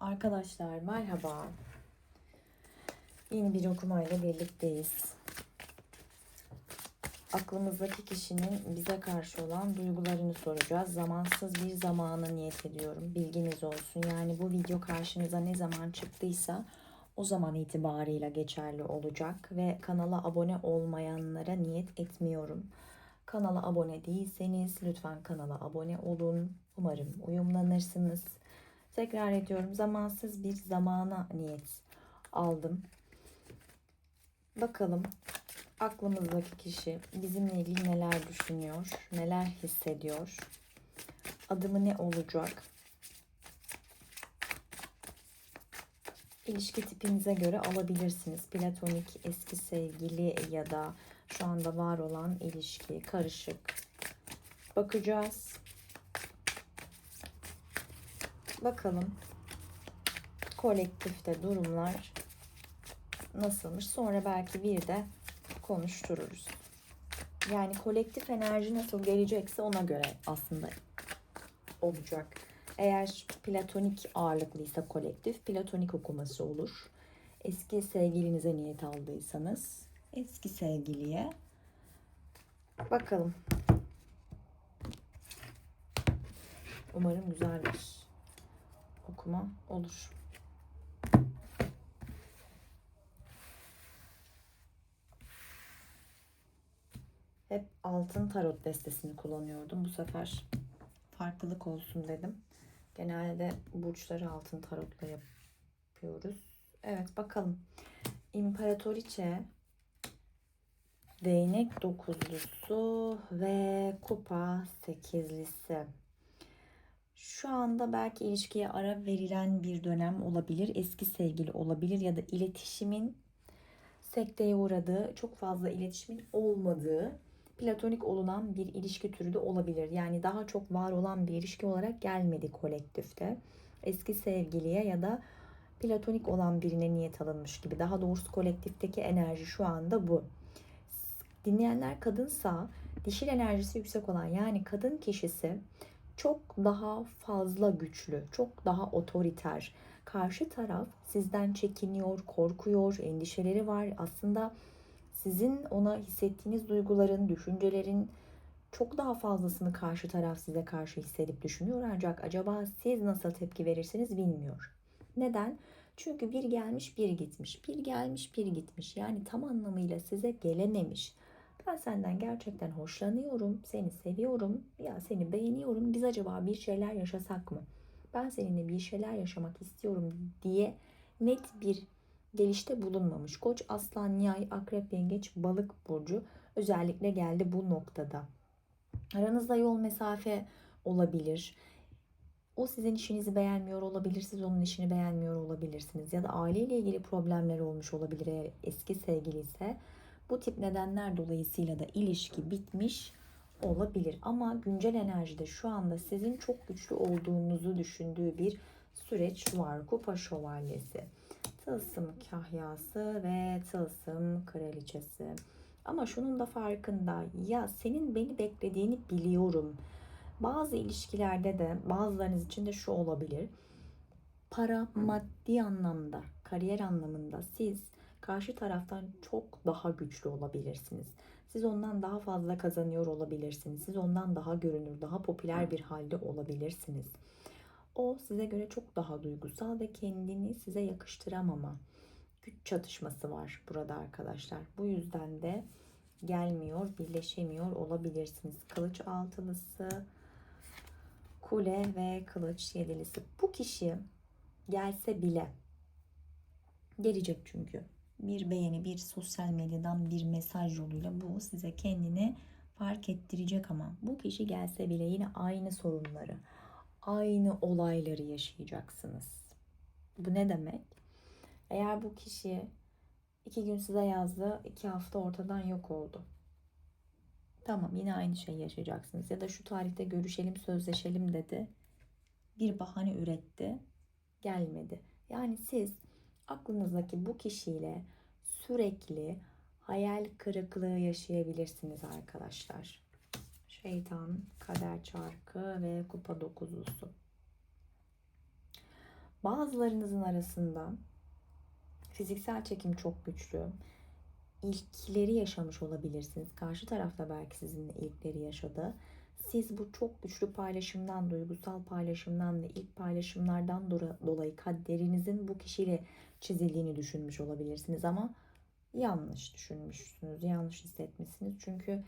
Arkadaşlar merhaba. Yeni bir okumayla birlikteyiz. Aklımızdaki kişinin bize karşı olan duygularını soracağız. Zamansız bir zamana niyet ediyorum. Bilginiz olsun. Yani bu video karşınıza ne zaman çıktıysa o zaman itibarıyla geçerli olacak ve kanala abone olmayanlara niyet etmiyorum. Kanala abone değilseniz lütfen kanala abone olun. Umarım uyumlanırsınız. Tekrar ediyorum zamansız bir zamana niyet aldım. Bakalım aklımızdaki kişi bizimle ilgili neler düşünüyor, neler hissediyor, adımı ne olacak? İlişki tipinize göre alabilirsiniz. Platonik, eski sevgili ya da şu anda var olan ilişki, karışık. Bakacağız. Bakalım kolektifte durumlar nasılmış. Sonra belki bir de konuştururuz. Yani kolektif enerji nasıl gelecekse ona göre aslında olacak. Eğer platonik ağırlıklıysa kolektif, platonik okuması olur. Eski sevgilinize niyet aldıysanız eski sevgiliye bakalım. Umarım güzel bir okuma olur. Hep altın tarot destesini kullanıyordum. Bu sefer farklılık olsun dedim. Genelde burçları altın tarotla yapıyoruz. Evet bakalım. İmparatoriçe Değnek dokuzlusu ve kupa sekizlisi. Şu anda belki ilişkiye ara verilen bir dönem olabilir. Eski sevgili olabilir ya da iletişimin sekteye uğradığı, çok fazla iletişimin olmadığı platonik olunan bir ilişki türü de olabilir. Yani daha çok var olan bir ilişki olarak gelmedi kolektifte. Eski sevgiliye ya da platonik olan birine niyet alınmış gibi. Daha doğrusu kolektifteki enerji şu anda bu. Dinleyenler kadınsa dişil enerjisi yüksek olan yani kadın kişisi çok daha fazla güçlü, çok daha otoriter. Karşı taraf sizden çekiniyor, korkuyor, endişeleri var. Aslında sizin ona hissettiğiniz duyguların, düşüncelerin çok daha fazlasını karşı taraf size karşı hissedip düşünüyor. Ancak acaba siz nasıl tepki verirsiniz bilmiyor. Neden? Çünkü bir gelmiş bir gitmiş. Bir gelmiş bir gitmiş. Yani tam anlamıyla size gelememiş. Ben senden gerçekten hoşlanıyorum, seni seviyorum, ya seni beğeniyorum. Biz acaba bir şeyler yaşasak mı? Ben seninle bir şeyler yaşamak istiyorum diye net bir gelişte bulunmamış. Koç, aslan, yay, akrep, yengeç, balık burcu özellikle geldi bu noktada. Aranızda yol mesafe olabilir. O sizin işinizi beğenmiyor olabilir, siz onun işini beğenmiyor olabilirsiniz. Ya da aileyle ilgili problemler olmuş olabilir eğer eski sevgili ise. Bu tip nedenler dolayısıyla da ilişki bitmiş olabilir. Ama güncel enerjide şu anda sizin çok güçlü olduğunuzu düşündüğü bir süreç var. Kupa şövalyesi, tılsım kahyası ve tılsım kraliçesi. Ama şunun da farkında ya senin beni beklediğini biliyorum. Bazı ilişkilerde de bazılarınız için de şu olabilir. Para maddi anlamda, kariyer anlamında siz karşı taraftan çok daha güçlü olabilirsiniz. Siz ondan daha fazla kazanıyor olabilirsiniz. Siz ondan daha görünür, daha popüler bir halde olabilirsiniz. O size göre çok daha duygusal ve kendini size yakıştıramama güç çatışması var burada arkadaşlar. Bu yüzden de gelmiyor, birleşemiyor olabilirsiniz. Kılıç altılısı, kule ve kılıç yedilisi. Bu kişi gelse bile gelecek çünkü bir beğeni, bir sosyal medyadan bir mesaj yoluyla bu size kendini fark ettirecek ama bu kişi gelse bile yine aynı sorunları, aynı olayları yaşayacaksınız. Bu ne demek? Eğer bu kişi iki gün size yazdı, iki hafta ortadan yok oldu. Tamam yine aynı şeyi yaşayacaksınız. Ya da şu tarihte görüşelim, sözleşelim dedi. Bir bahane üretti, gelmedi. Yani siz aklınızdaki bu kişiyle sürekli hayal kırıklığı yaşayabilirsiniz arkadaşlar. Şeytan, kader çarkı ve kupa dokuzlusu. Bazılarınızın arasında fiziksel çekim çok güçlü. İlkleri yaşamış olabilirsiniz. Karşı tarafta belki sizinle ilkleri yaşadı. Siz bu çok güçlü paylaşımdan, duygusal paylaşımdan ve ilk paylaşımlardan dolayı kaderinizin bu kişiyle çizildiğini düşünmüş olabilirsiniz ama yanlış düşünmüşsünüz, yanlış hissetmişsiniz. Çünkü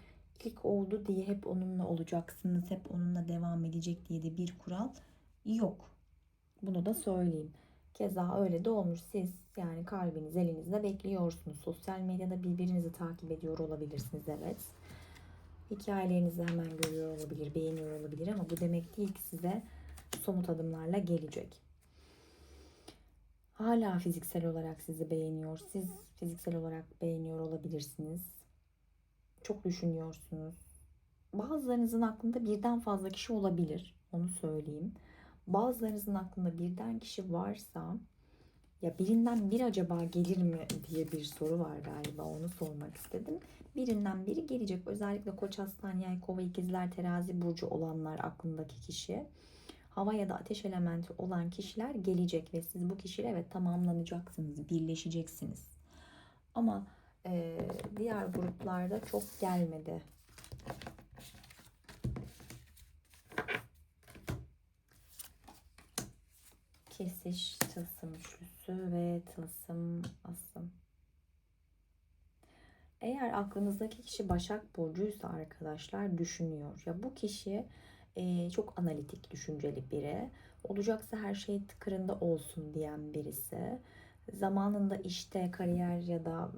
ilk oldu diye hep onunla olacaksınız, hep onunla devam edecek diye de bir kural yok. Bunu da söyleyeyim. Keza öyle de olmuş. Siz yani kalbiniz elinizde bekliyorsunuz. Sosyal medyada birbirinizi takip ediyor olabilirsiniz evet. Hikayelerinizi hemen görüyor olabilir, beğeniyor olabilir ama bu demek değil ki size somut adımlarla gelecek. Hala fiziksel olarak sizi beğeniyor. Siz fiziksel olarak beğeniyor olabilirsiniz. Çok düşünüyorsunuz. Bazılarınızın aklında birden fazla kişi olabilir. Onu söyleyeyim. Bazılarınızın aklında birden kişi varsa ya birinden bir acaba gelir mi diye bir soru var galiba onu sormak istedim. Birinden biri gelecek. Özellikle Koç Aslan, Yay, Kova, İkizler, Terazi burcu olanlar aklındaki kişi. Hava ya da ateş elementi olan kişiler gelecek ve siz bu kişiyle evet tamamlanacaksınız, birleşeceksiniz. Ama e, diğer gruplarda çok gelmedi. Kesiş, tılsım üçlüsü ve tılsım asım. Eğer aklınızdaki kişi Başak Burcu'ysa arkadaşlar düşünüyor. Ya bu kişi e, çok analitik, düşünceli biri. Olacaksa her şey tıkırında olsun diyen birisi. Zamanında işte kariyer ya da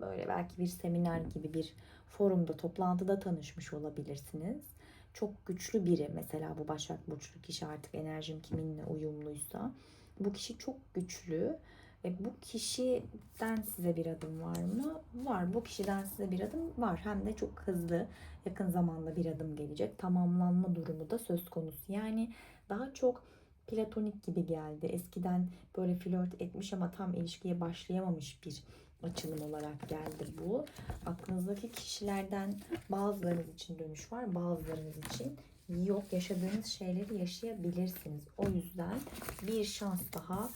böyle belki bir seminer gibi bir forumda, toplantıda tanışmış olabilirsiniz. Çok güçlü biri mesela bu Başak Burçlu kişi artık enerjim kiminle uyumluysa. Bu kişi çok güçlü ve bu kişiden size bir adım var mı? Var. Bu kişiden size bir adım var. Hem de çok hızlı yakın zamanda bir adım gelecek. Tamamlanma durumu da söz konusu. Yani daha çok platonik gibi geldi. Eskiden böyle flört etmiş ama tam ilişkiye başlayamamış bir açılım olarak geldi bu. Aklınızdaki kişilerden bazılarınız için dönüş var, bazılarınız için yok. Yaşadığınız şeyleri yaşayabilirsiniz. O yüzden bir şans daha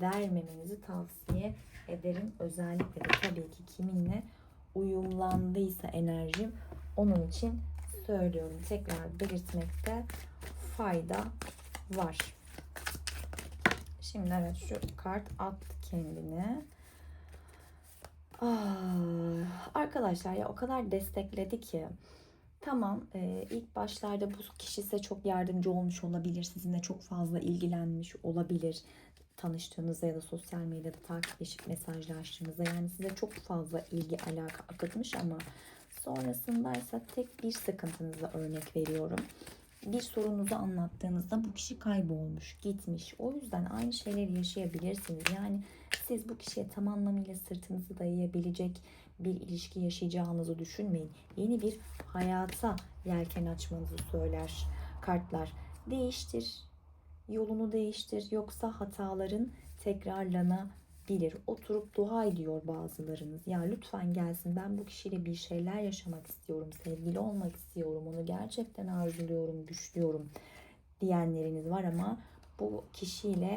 vermemenizi tavsiye ederim. Özellikle de tabii ki kiminle uyumlandıysa enerjim onun için söylüyorum. Tekrar belirtmekte fayda var. Şimdi evet şu kart attı kendine. Ah, arkadaşlar ya o kadar destekledi ki. Tamam e, ilk başlarda bu kişi size çok yardımcı olmuş olabilir. Sizinle çok fazla ilgilenmiş olabilir tanıştığınızda ya da sosyal medyada takipleşip mesajlaştığınızda yani size çok fazla ilgi alaka akıtmış ama sonrasındaysa tek bir sıkıntınıza örnek veriyorum. Bir sorunuzu anlattığınızda bu kişi kaybolmuş, gitmiş. O yüzden aynı şeyleri yaşayabilirsiniz. Yani siz bu kişiye tam anlamıyla sırtınızı dayayabilecek bir ilişki yaşayacağınızı düşünmeyin. Yeni bir hayata yelken açmanızı söyler kartlar. Değiştir, yolunu değiştir yoksa hataların tekrarlanabilir. Oturup dua ediyor bazılarınız. Ya lütfen gelsin ben bu kişiyle bir şeyler yaşamak istiyorum. Sevgili olmak istiyorum. Onu gerçekten arzuluyorum, güçlüyorum diyenleriniz var ama bu kişiyle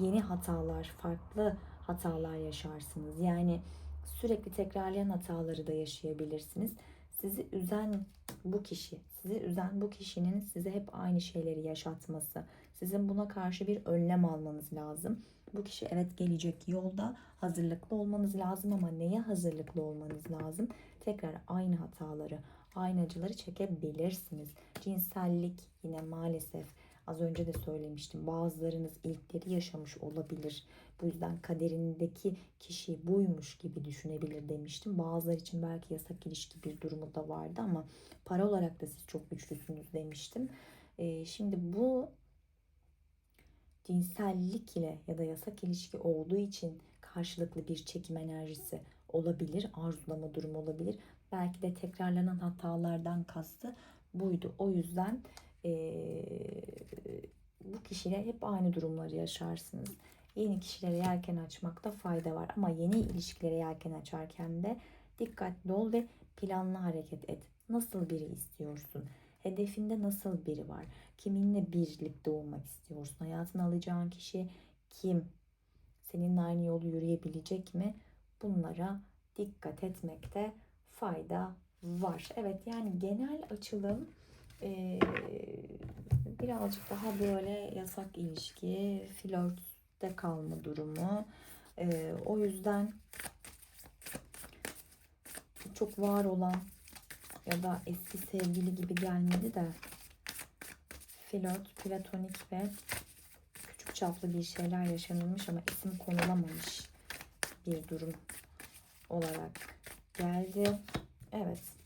yeni hatalar, farklı hatalar yaşarsınız. Yani sürekli tekrarlayan hataları da yaşayabilirsiniz. Sizi üzen bu kişi, sizi üzen bu kişinin size hep aynı şeyleri yaşatması, sizin buna karşı bir önlem almanız lazım. Bu kişi evet gelecek yolda hazırlıklı olmanız lazım ama neye hazırlıklı olmanız lazım? Tekrar aynı hataları, aynı acıları çekebilirsiniz. Cinsellik yine maalesef az önce de söylemiştim. Bazılarınız ilkleri yaşamış olabilir. Bu yüzden kaderindeki kişi buymuş gibi düşünebilir demiştim. Bazıları için belki yasak ilişki bir durumu da vardı ama para olarak da siz çok güçlüsünüz demiştim. Ee, şimdi bu cinsellik ile ya da yasak ilişki olduğu için karşılıklı bir çekim enerjisi olabilir, arzulama durumu olabilir. Belki de tekrarlanan hatalardan kastı buydu. O yüzden ee, bu kişiyle hep aynı durumları yaşarsınız. Yeni kişilere yelken açmakta fayda var ama yeni ilişkilere yelken açarken de dikkatli ol ve planlı hareket et. Nasıl biri istiyorsun? Hedefinde nasıl biri var? Kiminle birlikte olmak istiyorsun? Hayatına alacağın kişi Kim? Seninle aynı yolu yürüyebilecek mi? Bunlara dikkat etmekte fayda var. Evet yani genel açılım eee, birazcık daha böyle yasak ilişki, flörtte kalma durumu. Eee, o yüzden çok var olan ya da eski sevgili gibi gelmedi de flört, platonik ve küçük çaplı bir şeyler yaşanılmış ama isim konulamamış bir durum olarak geldi. Evet.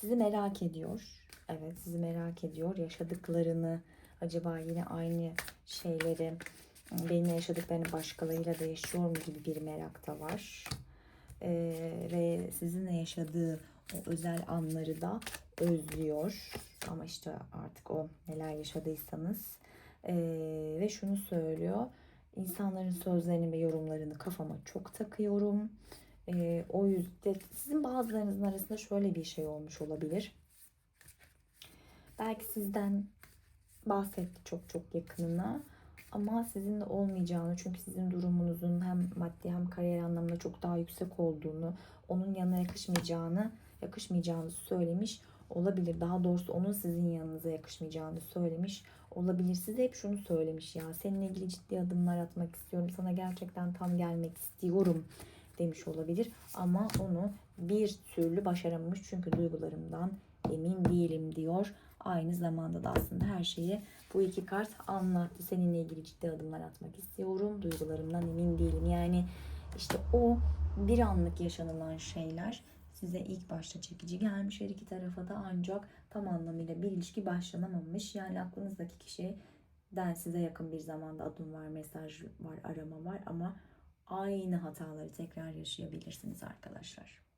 Sizi merak ediyor. Evet, sizi merak ediyor. Yaşadıklarını acaba yine aynı şeyleri benimle yaşadıklarını başkalarıyla da yaşıyor mu gibi bir merak da var. Ee, ve sizinle yaşadığı o özel anları da özlüyor. Ama işte artık o neler yaşadıysanız. Ee, ve şunu söylüyor. İnsanların sözlerini ve yorumlarını kafama çok takıyorum. Ee, o yüzden sizin bazılarınızın arasında şöyle bir şey olmuş olabilir. Belki sizden bahsetti çok çok yakınına ama sizinle olmayacağını çünkü sizin durumunuzun hem maddi hem kariyer anlamında çok daha yüksek olduğunu, onun yanına yakışmayacağını, yakışmayacağını söylemiş olabilir. Daha doğrusu onun sizin yanınıza yakışmayacağını söylemiş olabilir. Size hep şunu söylemiş ya seninle ilgili ciddi adımlar atmak istiyorum. Sana gerçekten tam gelmek istiyorum demiş olabilir. Ama onu bir türlü başaramamış. Çünkü duygularımdan emin değilim diyor. Aynı zamanda da aslında her şeyi bu iki kart anlattı. Seninle ilgili ciddi adımlar atmak istiyorum. Duygularımdan emin değilim. Yani işte o bir anlık yaşanılan şeyler size ilk başta çekici gelmiş her iki tarafa da ancak tam anlamıyla bir ilişki başlanamamış. Yani aklınızdaki kişiden size yakın bir zamanda adım var, mesaj var, arama var ama aynı hataları tekrar yaşayabilirsiniz arkadaşlar.